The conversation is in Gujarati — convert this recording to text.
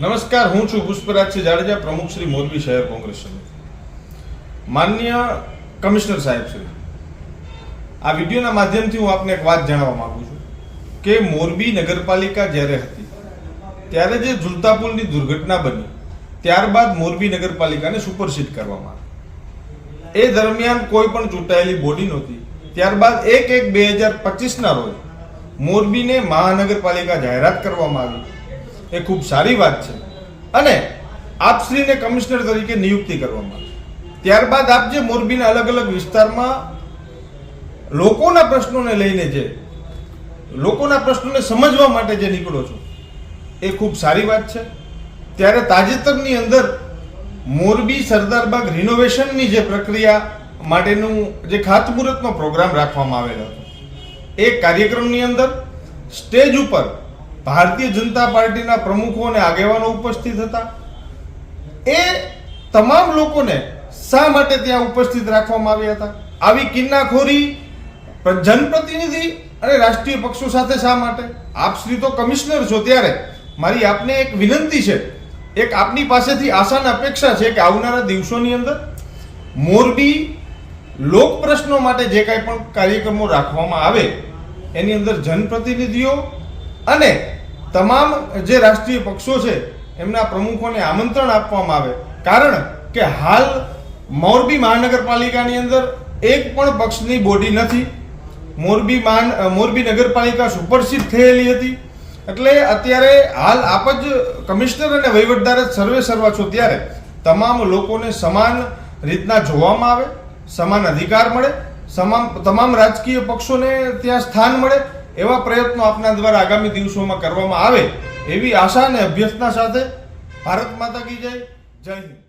નમસ્કાર, હું છું પુષ્પરાજ જાડેજા, પ્રમુખ શ્રી મોરબી શહેર કોંગ્રેસ સમિતિ. માન્ય કમિશનર સાહેબ શ્રી આ વિડીયોના માધ્યમથી હું આપને એક વાત જણાવવા માંગુ છું કે મોરબી નગરપાલિકા જ્યારે હતી, ત્યારે જે ઝુલતા પુલની દુર્ઘટના બની, ત્યારબાદ મોરબી નગરપાલિકાને સુપરસીડ કરવામાં આવી. એ દરમિયાન કોઈ પણ ચૂંટાયેલી બોડી નહોતી. ત્યારબાદ એક એક બે હજાર પચીસના રોજ મોરબીને મહાનગરપાલિકા જાહેરાત કરવામાં આવી. એ ખૂબ સારી વાત છે. અને આપશ્રીને કમિશનર તરીકે નિયુક્તિ કરવામાં આવી. ત્યારબાદ આપ જે મોરબીના અલગ અલગ વિસ્તારમાં લોકોના પ્રશ્નોને લઈને જે લોકોના પ્રશ્નોને સમજવા માટે જે નીકળો છો, એ ખૂબ સારી વાત છે. ત્યારે તાજેતરની અંદર મોરબી સરદારબાગ રિનોવેશનની જે પ્રક્રિયા માટેનું જે ખાતમુહૂર્તનો પ્રોગ્રામ રાખવામાં આવેલો હતો. એ કાર્યક્રમની અંદર સ્ટેજ ઉપર ભારતીય જનતા પાર્ટીના પ્રમુખો અને આગેવાનો ઉપસ્થિત હતા. એ તમામ લોકોને શા માટે ત્યાં ઉપસ્થિત રાખવામાં આવ્યા હતા? આવી કિન્નાખોરી જનપ્રતિનિધિ અને રાષ્ટ્રીય પક્ષો સાથે શા માટે? આપ શ્રી તો કમિશનર છો ત્યારે. મારી આપને એક વિનંતી છે. એક આપની પાસેથી આશાની અપેક્ષા છે કે આવનારા દિવસોની અંદર મોરબી લોક પ્રશ્નો માટે જે કાંઈ પણ કાર્યક્રમો રાખવામાં આવે, એની અંદર જનપ્રતિનિધિઓ અને તમામ જે રાષ્ટ્રીય પક્ષો છે, એમના પ્રમુખોને આમંત્રણ આપવામાં આવે. કારણ કે હાલ મોરબી મહાનગરપાલિકાની અંદર એક પણ પક્ષની બોડી નથી. મોરબી મહાન મોરબી નગરપાલિકા સુપરસીડ થયેલી હતી. એટલે અત્યારે હાલ આપ જ કમિશનર અને વહીવટદાર જ સર્વે સર્વા છો ત્યારે તમામ લોકોને સમાન રીતના જોવામાં આવે, સમાન અધિકાર મળે તમામ તમામ રાજકીય પક્ષોને ત્યાં સ્થાન મળે એવા પ્રયત્નો આપના દ્વારા આગામી દિવસોમાં કરવામાં આવે, એવી આશા અને અભ્યર્થના સાથે ભારત માતા કી જય. જય હિન્દ.